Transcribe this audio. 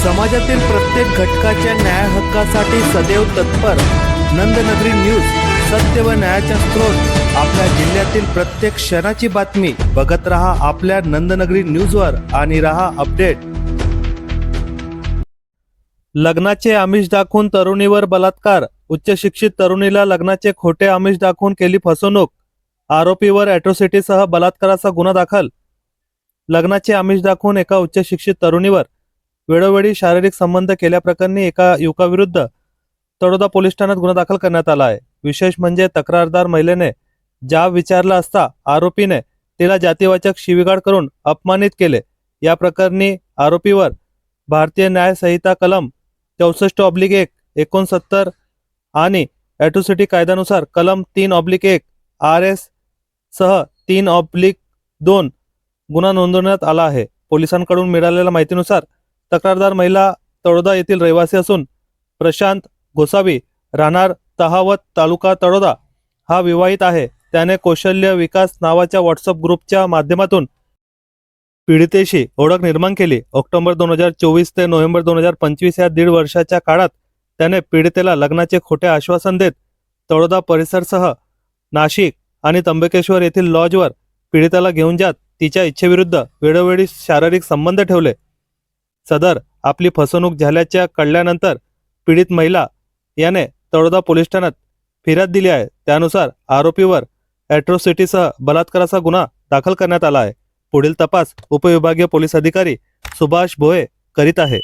समाजातील प्रत्येक घटकाच्या न्याय हक्कासाठी सदैव तत्पर. नंदनगरी न्यूज सत्य व न्यायाचा स्रोत. आपल्या जिल्ह्यातील प्रत्येक क्षणाची बातमी. बघत रहा आपल्या नंदनगरी न्यूजवर आणि रहा अपडेट. लग्नाचे आमिष दाखवून तरुणीवर बलात्कार. उच्च शिक्षित तरुणीला लग्नाचे खोटे आमिष दाखवून केली फसवणूक. आरोपीवर अॅट्रोसिटीसह बलात्काराचा गुन्हा दाखल. लग्नाचे आमिष दाखवून एका उच्च शिक्षित तरुणीवर वेळोवेळी शारीरिक संबंध केल्याप्रकरणी एका युवकाविरुद्ध तळोदा पोलीस ठाण्यात गुन्हा दाखल करण्यात आला आहे. विशेष म्हणजे तक्रारदार महिलेने ज्या विचारला असता आरोपीने तिला जातीवाचक शिवीगाळ करून अपमानित केले. या प्रकरणी आरोपीवर भारतीय न्याय संहिता कलम चौसष्ट ऑब्लिक एक एकोणसत्तर आणि ॲट्रोसिटी कायद्यानुसार कलम तीन ऑब्लिक एक आर एस सह तीन ऑब्लिक दोन गुन्हा नोंदवण्यात आला आहे. पोलिसांकडून मिळालेल्या माहितीनुसार तक्रारदार महिला तळोदा येथील रहिवासी असून प्रशांत गोसावी राहणार तहावत तालुका तळोदा हा विवाहित आहे. त्याने कौशल्य विकास नावाच्या व्हॉट्सअप ग्रुपच्या माध्यमातून पीडितेशी ओळख निर्माण केली. ऑक्टोबर दोन हजार चोवीस ते नोव्हेंबर दोन हजार पंचवीस या दीड वर्षाच्या काळात त्याने पीडितेला लग्नाचे खोटे आश्वासन देत तळोदा परिसरसह नाशिक आणि त्र्यंबकेश्वर येथील लॉजवर पीडिताला घेऊन जात तिच्या इच्छेविरुद्ध वेळोवेळी शारीरिक संबंध ठेवले. सदर आपली फसवणूक झाल्याच्या कळल्यानंतर पीडित महिला याने तळोदा पोलीस ठाण्यात फिर्याद दिली आहे. त्यानुसार आरोपीवर ॲट्रोसिटीसह बलात्काराचा गुन्हा दाखल करण्यात आला आहे. पुढील तपास उपविभागीय पोलीस अधिकारी सुभाष भोये करीत आहे.